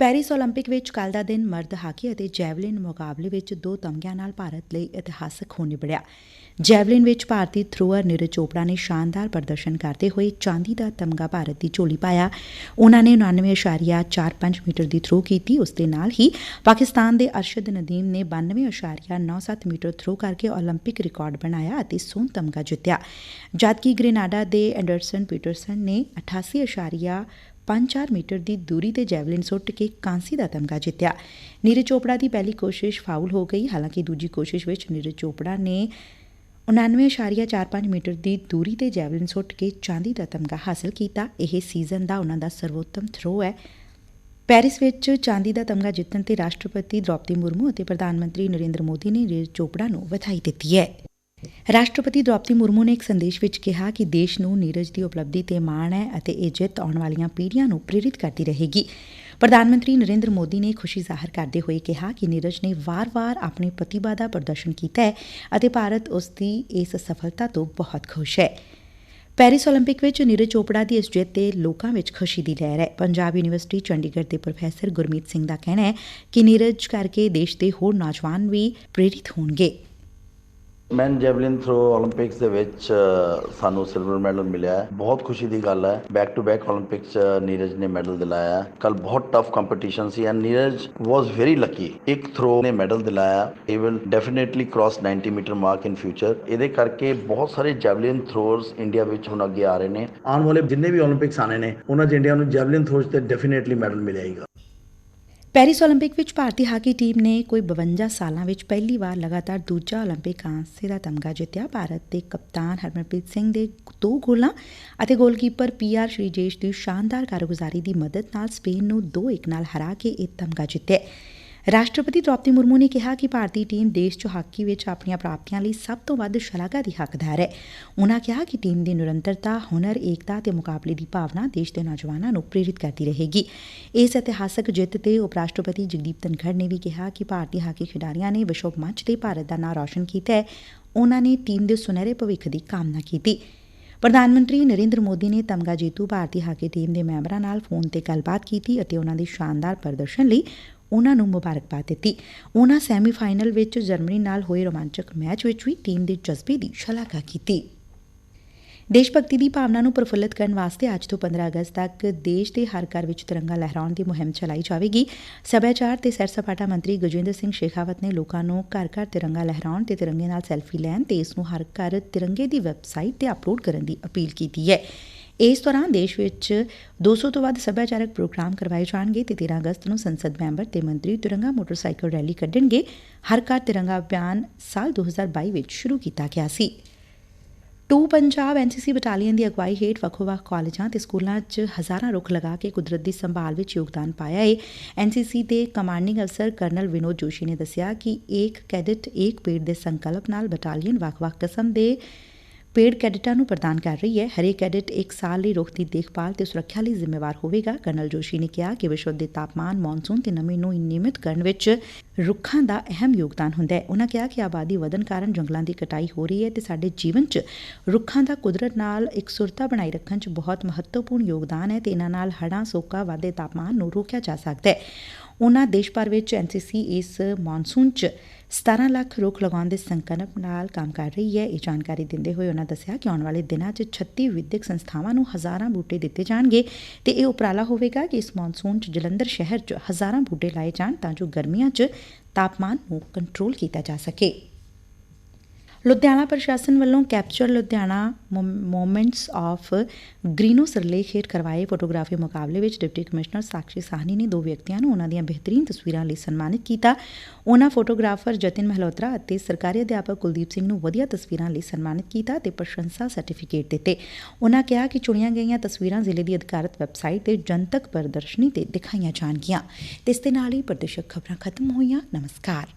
Paris 올림픽 ਵਿੱਚ ਕੱਲ ਦਾ ਦਿਨ ਮਰਦ ਹਾਕੀ ਅਤੇ ਜੈਵਲਿਨ ਮੁਕਾਬਲੇ ਵਿੱਚ ਦੋ ਤਮਗਿਆਂ ਨਾਲ ਭਾਰਤ ਲਈ ਇਤਿਹਾਸਕ ਹੋ ਨਿਬੜਿਆ ਜੈਵਲਿਨ ਵਿੱਚ ਭਾਰਤੀ ਥਰੋਅਰ ਨੀਰਜ ਚੋਪੜਾ ਨੇ ਸ਼ਾਨਦਾਰ ਪ੍ਰਦਰਸ਼ਨ ਕਰਦੇ ਹੋਏ ਚਾਂਦੀ ਦਾ ਤਮਗਾ ਭਾਰਤ ਦੀ ਝੋਲੀ ਪਾਇਆ ਉਹਨਾਂ ਨੇ 99.45 ਮੀਟਰ ਦੀ ਥਰੋ ਕੀਤੀ ਉਸ ਦੇ ਨਾਲ ਹੀ ਪਾਕਿਸਤਾਨ ਦੇ ਅਰਸ਼ਦ ਨਦੀਮ ਨੇ 92.97 ਮੀਟਰ ਥਰੋ ਕਰਕੇ 올림픽 ਰਿਕਾਰਡ ਬਣਾਇਆ ਅਤੇ ਸੋਨ ਤਮਗਾ ਜਿੱਤਿਆ ਜਦਕਿ ਗ੍ਰੇਨਾਡਾ ਦੇ ਐਂਡਰਸਨ ਪੀਟਰਸਨ ਨੇ 88 5-4 ਮੀਟਰ ਦੀ ਦੂਰੀ ਤੇ ਜੈਵਲਿਨ ਸੁੱਟ ਕੇ ਕਾਂਸੀ ਦਾ ਤਮਗਾ ਜਿੱਤਿਆ। ਨੀਰਜ ਚੋਪੜਾ ਦੀ ਪਹਿਲੀ ਕੋਸ਼ਿਸ਼ ਫਾਉਲ ਹੋ ਗਈ, ਹਾਲਾਂਕਿ ਦੂਜੀ ਕੋਸ਼ਿਸ਼ ਵਿੱਚ ਨੀਰਜ ਚੋਪੜਾ ਨੇ 99.45 ਮੀਟਰ ਦੀ ਦੂਰੀ ਤੇ ਜੈਵਲਿਨ ਸੁੱਟ ਕੇ ਚਾਂਦੀ ਦਾ ਤਮਗਾ ਹਾਸਲ ਕੀਤਾ। ਇਹ ਸੀਜ਼ਨ ਦਾ ਉਹਨਾਂ ਦਾ ਸਰਵੋਤਮ ਥਰੋ ਹੈ। ਪੈਰਿਸ ਵਿੱਚ ਚਾਂਦੀ ਦਾ ਤਮਗਾ ਜਿੱਤਣ ਤੇ ਰਾਸ਼ਟਰਪਤੀ ਦ੍ਰੌਪਦੀ ਮੁਰਮੂ ਅਤੇ ਪ੍ਰਧਾਨ ਮੰਤਰੀ ਨਰਿੰਦਰ ਮੋਦੀ ਨੇ ਨੀਰਜ ਚੋਪੜਾ ਨੂੰ ਵਧਾਈ ਦਿੱਤੀ ਹੈ। ਰਾਸ਼ਟਰਪਤੀ ਦ੍ਰੌਪਦੀ ਮੁਰਮੂ ਨੇ ਇੱਕ ਸੰਦੇਸ਼ ਵਿੱਚ ਕਿਹਾ ਕਿ ਦੇਸ਼ ਨੂੰ ਨੀਰਜ ਦੀ ਉਪਲਬਧੀ ਤੇ ਮਾਣ ਹੈ ਅਤੇ ਇਹ ਜਿੱਤ ਆਉਣ ਵਾਲੀਆਂ ਪੀੜ੍ਹੀਆਂ ਨੂੰ ਪ੍ਰੇਰਿਤ ਕਰਦੀ ਰਹੇਗੀ ਪ੍ਰਧਾਨ ਮੰਤਰੀ ਨਰਿੰਦਰ ਮੋਦੀ ਨੇ ਖੁਸ਼ੀ ਜ਼ਾਹਰ ਕਰਦੇ ਹੋਏ ਕਿਹਾ ਕਿ ਨੀਰਜ ਨੇ ਵਾਰ-ਵਾਰ ਆਪਣੀ ਪ੍ਰਤਿਭਾ ਦਾ ਪ੍ਰਦਰਸ਼ਨ ਕੀਤਾ ਹੈ ਅਤੇ ਭਾਰਤ ਉਸ ਦੀ ਇਸ ਸਫਲਤਾ ਤੋਂ ਬਹੁਤ ਖੁਸ਼ ਹੈ ਪੈਰਿਸ 올림픽 ਵਿੱਚ ਨੀਰਜ ਚੋਪੜਾ ਦੀ ਇਸ ਜਿੱਤ ਤੇ ਲੋਕਾਂ ਵਿੱਚ ਖੁਸ਼ੀ ਦੀ ਲਹਿਰ ਹੈ ਪੰਜਾਬ ਯੂਨੀਵਰਸਿਟੀ ਚੰਡੀਗੜ੍ਹ ਦੇ ਪ੍ਰੋਫੈਸਰ ਗੁਰਮੀਤ ਸਿੰਘ ਦਾ ਕਹਿਣਾ ਹੈ ਕਿ ਨੀਰਜ ਕਰਕੇ ਦੇਸ਼ ਦੇ ਹੋਰ ਨੌਜਵਾਨ ਵੀ ਪ੍ਰੇਰਿਤ ਹੋਣਗੇ ਮੈਨ ਜੈਵਲਿਨ ਥਰੋ 올림픽ਸ ਦੇ ਵਿੱਚ ਸਾਨੂੰ ਸਿਲਵਰ ਮੈਡਲ ਮਿਲਿਆ ਹੈ। ਬਹੁਤ ਖੁਸ਼ੀ ਦੀ ਗੱਲ ਹੈ। ਬੈਕ ਟੂ ਬੈਕ 올림픽ਸ ਨੀਰਜ ਨੇ ਮੈਡਲ ਦਿਲਾਇਆ ਕੱਲ ਬਹੁਤ tough competition C and Neeraj was very lucky ਇੱਕ ਥਰੋ ਨੇ medal ਦਿਲਾਇਆ। He will definitely cross 90 metre mark in future ਇਹਦੇ ਕਰਕੇ ਬਹੁਤ ਸਾਰੇ ਜੈਵਲਿਨ ਥਰੋਰਸ ਇੰਡੀਆ ਵਿੱਚ ਹੁਣ ਅੱਗੇ ਆ ਰਹੇ ਨੇ। ਆਉਣ ਵਾਲੇ ਜਿੰਨੇ ਵੀ 올림픽ਸ ਆਣੇ ਨੇ, ਉਹਨਾਂ 'ਚ ਇੰਡੀਆ ਨੂੰ ਜੈਵਲਿਨ ਥਰੋਸ ਤੇ ਡੈਫੀਨਿਟਲੀ ਮੈਡਲ ਮਿਲੇਗਾ ਪੈਰਿਸ 올림픽 ਵਿੱਚ ਭਾਰਤੀ ਹਾਕੀ ਟੀਮ ਨੇ ਕੋਈ 52 ਸਾਲਾਂ ਵਿੱਚ ਪਹਿਲੀ ਵਾਰ ਲਗਾਤਾਰ ਦੂਜਾ 올림픽 ਕਾਂਸੇ ਦਾ ਤਮਗਾ ਜਿੱਤਿਆ ਭਾਰਤ ਦੇ ਕਪਤਾਨ ਹਰਮਨਪ੍ਰੀਤ ਸਿੰਘ ਦੇ ਦੋ ਗੋਲਾਂ ਅਤੇ ਗੋਲਕੀਪਰ ਪੀਆਰ ਸ਼੍ਰੀਜੇਸ਼ ਦੀ ਸ਼ਾਨਦਾਰ ਕਾਰਗੁਜ਼ਾਰੀ ਦੀ ਮਦਦ ਨਾਲ ਸਪੇਨ ਨੂੰ 2-1 ਨਾਲ ਹਰਾ ਕੇ ਇਹ ਤਮਗਾ ਜਿੱਤਿਆ ਰਾਸ਼ਟਰਪਤੀ ਦ੍ਰੌਪਦੀ ਮੁਰਮੂ ਨੇ ਕਿਹਾ ਕਿ ਭਾਰਤੀ ਟੀਮ ਦੇਸ਼ 'ਚ ਹਾਕੀ ਵਿੱਚ ਆਪਣੀਆਂ ਪ੍ਰਾਪਤੀਆਂ ਲਈ ਸਭ ਤੋਂ ਵੱਧ ਸ਼ਲਾਘਾ ਦੀ ਹੱਕਦਾਰ ਹੈ। ਉਨ੍ਹਾਂ ਕਿਹਾ ਕਿ ਟੀਮ ਦੀ ਨਿਰੰਤਰਤਾ, ਹੁਨਰ, ਏਕਤਾ ਤੇ ਮੁਕਾਬਲੇ ਦੀ ਭਾਵਨਾ ਦੇਸ਼ ਦੇ ਨੌਜਵਾਨਾਂ ਨੂੰ ਪ੍ਰੇਰਿਤ ਕਰਦੀ ਰਹੇਗੀ। ਇਸ ਇਤਿਹਾਸਕ ਜਿੱਤ ਤੇ ਉਪ ਰਾਸ਼ਟਰਪਤੀ ਜਗਦੀਪ ਧਨਖੜ ਨੇ ਵੀ ਕਿਹਾ ਕਿ ਭਾਰਤੀ ਹਾਕੀ ਖਿਡਾਰੀਆਂ ਨੇ ਵਿਸ਼ਵ ਮੰਚ ਤੇ ਭਾਰਤ ਦਾ ਨਾਂ ਰੌਸ਼ਨ ਕੀਤਾ ਹੈ। ਉਨ੍ਹਾਂ ਨੇ ਟੀਮ ਦੇ ਸੁਨਹਿਰੇ ਭਵਿੱਖ ਦੀ ਕਾਮਨਾ ਕੀਤੀ। ਪ੍ਰਧਾਨ ਮੰਤਰੀ ਨਰਿੰਦਰ ਮੋਦੀ ਨੇ ਤਮਗਾ ਜੇਤੂ ਭਾਰਤੀ ਹਾਕੀ ਟੀਮ ਦੇ ਮੈਂਬਰਾਂ ਨਾਲ ਫੋਨ ਤੇ ਗੱਲਬਾਤ ਕੀਤੀ ਅਤੇ ਉਨ੍ਹਾਂ ਦੇ ਸ਼ਾਨਦਾਰ ਪ੍ਰਦਰਸ਼ਨ ਲਈ ਉਨ੍ਹਾਂ ਨੂੰ ਮੁਬਾਰਕਬਾਦ ਦਿੱਤੀ। ਉਨ੍ਹਾਂ ਸੈਮੀਫਾਈਨਲ ਵਿਚ ਜਰਮਨੀ ਨਾਲ ਹੋਏ ਰੋਮਾਂਚਕ ਮੈਚ ਵਿਚ ਵੀ ਟੀਮ ਦੇ ਜਜ਼ਬੇ ਦੀ ਸ਼ਲਾਘਾ ਕੀਤੀ। ਦੇਸ਼ ਭਗਤੀ ਦੀ ਭਾਵਨਾ ਨੂੰ ਪ੍ਰਫੁੱਲਤ ਕਰਨ ਵਾਸਤੇ ਅੱਜ ਤੋਂ 15 ਅਗਸਤ ਤੱਕ ਦੇਸ਼ ਦੇ ਹਰ ਘਰ ਵਿੱਚ ਤਿਰੰਗਾ ਲਹਿਰਾਉਣ ਦੀ ਮੁਹਿੰਮ ਚਲਾਈ ਜਾਵੇਗੀ। ਸੱਭਿਆਚਾਰ ਤੇ ਸੈਰ ਸਪਾਟਾ ਮੰਤਰੀ ਗਜੇਂਦਰ ਸਿੰਘ ਸ਼ੇਖਾਵਤ ਨੇ ਲੋਕਾਂ ਨੂੰ ਘਰ ਘਰ ਤਿਰੰਗਾ ਲਹਿਰਾਉਣ ਤੇ ਤਿਰੰਗੇ ਨਾਲ ਸੈਲਫੀ ਲੈਣ ਤੇ ਇਸ ਨੂੰ ਹਰ ਘਰ ਤਿਰੰਗੇ ਦੀ ਵੈਬਸਾਈਟ ਤੇ ਅਪਲੋਡ ਕਰਨ ਦੀ ਅਪੀਲ ਕੀਤੀ ਹੈ। ਇਸ ਦੌਰਾਨ ਦੇਸ਼ ਵਿੱਚ 200 ਤੋਂ ਵੱਧ ਸੱਭਿਆਚਾਰਕ ਪ੍ਰੋਗਰਾਮ ਕਰਵਾਏ ਜਾਣਗੇ ਤੇ 13 ਅਗਸਤ ਨੂੰ ਸੰਸਦ ਮੈਂਬਰ ਤੇ ਮੰਤਰੀ ਤਿਰੰਗਾ ਮੋਟਰਸਾਈਕਲ ਰੈਲੀ ਕੱਢਣਗੇ। ਹਰ ਘਰ ਤਿਰੰਗਾ ਅਭਿਆਨ ਸਾਲ 2022 ਵਿੱਚ ਸ਼ੁਰੂ ਕੀਤਾ ਗਿਆ ਸੀ। ਟੂ ਪੰਜਾਬ ਐਨਸੀਸੀ ਬਟਾਲੀਅਨ ਦੀ ਅਗਵਾਈ ਹੇਠ ਵੱਖੋ-ਵੱਖ ਕਾਲਜਾਂ ਤੇ ਸਕੂਲਾਂ 'ਚ ਹਜ਼ਾਰਾਂ ਰੁੱਖ ਲਗਾ ਕੇ ਕੁਦਰਤ ਦੀ ਸੰਭਾਲ ਵਿੱਚ ਯੋਗਦਾਨ ਪਾਇਆ ਹੈ ਐਨਸੀਸੀ ਦੇ ਕਮਾਂਡਿੰਗ ਅਫਸਰ ਕਰਨਲ ਵਿਨੋਦ ਜੋਸ਼ੀ ਨੇ ਦੱਸਿਆ ਕਿ ਏਕ ਕੈਡਟ ਏਕ ਪੇੜ ਦੇ ਸੰਕਲਪ ਨਾਲ ਬਟਾਲੀਅਨ ਵੱਖ-ਵੱਖ ਕਿਸਮ ਦੇ ਪੇੜ ਕੈਡਿਟਾਂ ਨੂੰ ਪ੍ਰਦਾਨ ਕਰ ਰਹੀ ਹੈ। ਹਰੇਕ ਕੈਡਿਟ ਇੱਕ ਸਾਲ ਲਈ ਰੁੱਖ ਦੀ ਦੇਖਭਾਲ ਤੇ ਸੁਰੱਖਿਆ ਲਈ ਜ਼ਿੰਮੇਵਾਰ ਹੋਵੇਗਾ। ਕਰਨਲ ਜੋਸ਼ੀ ਨੇ ਕਿਹਾ ਕਿ ਵਿਸ਼ਵ ਦੇ ਤਾਪਮਾਨ, ਮੌਨਸੂਨ ਤੇ ਨਮੀ ਨੂੰ ਨਿਯਮਿਤ ਕਰਨ ਵਿੱਚ ਰੁੱਖਾਂ ਦਾ ਅਹਿਮ ਯੋਗਦਾਨ ਹੁੰਦਾ ਹੈ। ਉਹਨਾਂ ਕਿਹਾ ਕਿ ਆਬਾਦੀ ਵਧਣ ਕਾਰਨ ਜੰਗਲਾਂ ਦੀ ਕਟਾਈ ਹੋ ਰਹੀ ਹੈ ਤੇ ਸਾਡੇ ਜੀਵਨ 'ਚ ਰੁੱਖਾਂ ਦਾ ਕੁਦਰਤ ਨਾਲ ਇਕਸੁਰਤਾ ਬਣਾਈ ਰੱਖਣ 'ਚ ਬਹੁਤ ਮਹੱਤਵਪੂਰਨ ਯੋਗਦਾਨ ਹੈ ਤੇ ਇਹਨਾਂ ਨਾਲ ਹੜ੍ਹਾਂ, ਸੋਕਾ, ਵਾਧੇ ਤਾਪਮਾਨ ਨੂੰ ਰੋਕਿਆ ਜਾ ਸਕਦਾ ਹੈ। ਉਹਨਾਂ ਦੇਸ਼ ਭਰ ਵਿੱਚ ਐਨਸੀਸੀ ਇਸ ਮੌਨਸੂਨ 'ਚ 17 ਲੱਖ ਰੁੱਖ ਲਗਾਉਣ ਦੇ ਸੰਕਲਪ ਨਾਲ ਕੰਮ ਕਰ ਰਹੀ ਹੈ। ਇਹ ਜਾਣਕਾਰੀ ਦਿੰਦੇ ਹੋਏ ਉਹਨਾਂ ਦੱਸਿਆ ਕਿ ਆਉਣ ਵਾਲੇ ਦਿਨਾਂ 'ਚ 36 ਵਿਦਿਅਕ ਸੰਸਥਾਵਾਂ ਨੂੰ ਹਜ਼ਾਰਾਂ ਬੂਟੇ ਦਿੱਤੇ ਜਾਣਗੇ ਤੇ ਇਹ ਉਪਰਾਲਾ ਹੋਵੇਗਾ ਕਿ ਇਸ ਮੌਨਸੂਨ 'ਚ ਜਲੰਧਰ ਸ਼ਹਿਰ 'ਚ ਹਜ਼ਾਰਾਂ ਬੂਟੇ ਲਾਏ ਜਾਣ ਤਾਂ ਜੋ ਗਰਮੀਆਂ 'ਚ ਤਾਪਮਾਨ ਨੂੰ ਕੰਟਰੋਲ ਕੀਤਾ ਜਾ ਸਕੇ। ਲੁਧਿਆਣਾ ਪ੍ਰਸ਼ਾਸਨ ਵੱਲੋਂ ਕੈਪਚਰ ਲੁਧਿਆਣਾ ਮੂਮੈਂਟਸ ਆਫ ਗ੍ਰੀਨੋ ਸਰਲੇਖ ਹੇਠ ਕਰਵਾਏ ਫੋਟੋਗ੍ਰਾਫੀ ਮੁਕਾਬਲੇ ਵਿੱਚ ਡਿਪਟੀ ਕਮਿਸ਼ਨਰ ਸਾਕਸ਼ੀ ਸਾਹਨੀ ਨੇ ਦੋ ਵਿਅਕਤੀਆਂ ਨੂੰ ਉਹਨਾਂ ਦੀਆਂ ਬਿਹਤਰੀਨ ਤਸਵੀਰਾਂ ਲਈ ਸਨਮਾਨਿਤ ਕੀਤਾ। ਉਹਨਾਂ ਫੋਟੋਗ੍ਰਾਫਰ ਜਤਿਨ ਮਹਿਲੋਤਰਾ ਅਤੇ ਸਰਕਾਰੀ ਅਧਿਆਪਕ ਕੁਲਦੀਪ ਸਿੰਘ ਨੂੰ ਵਧੀਆ ਤਸਵੀਰਾਂ ਲਈ ਸਨਮਾਨਿਤ ਕੀਤਾ ਤੇ ਪ੍ਰਸ਼ੰਸਾ ਸਰਟੀਫਿਕੇਟ ਦਿੱਤੇ। ਉਹਨਾਂ ਕਿਹਾ ਕਿ ਚੁਣੀਆਂ ਗਈਆਂ ਤਸਵੀਰਾਂ ਜ਼ਿਲ੍ਹੇ ਦੀ ਅਧਿਕਾਰਤ ਵੈਬਸਾਈਟ ਤੇ ਜਨਤਕ ਪ੍ਰਦਰਸ਼ਨੀ ਤੇ ਦਿਖਾਈਆਂ ਜਾਣਗੀਆਂ। ਤੇ ਇਸ ਦੇ ਨਾਲ ਹੀ ਪ੍ਰਦੇਸ਼ਕ ਖਬਰਾਂ ਖਤਮ ਹੋਈਆਂ। ਨਮਸਕਾਰ।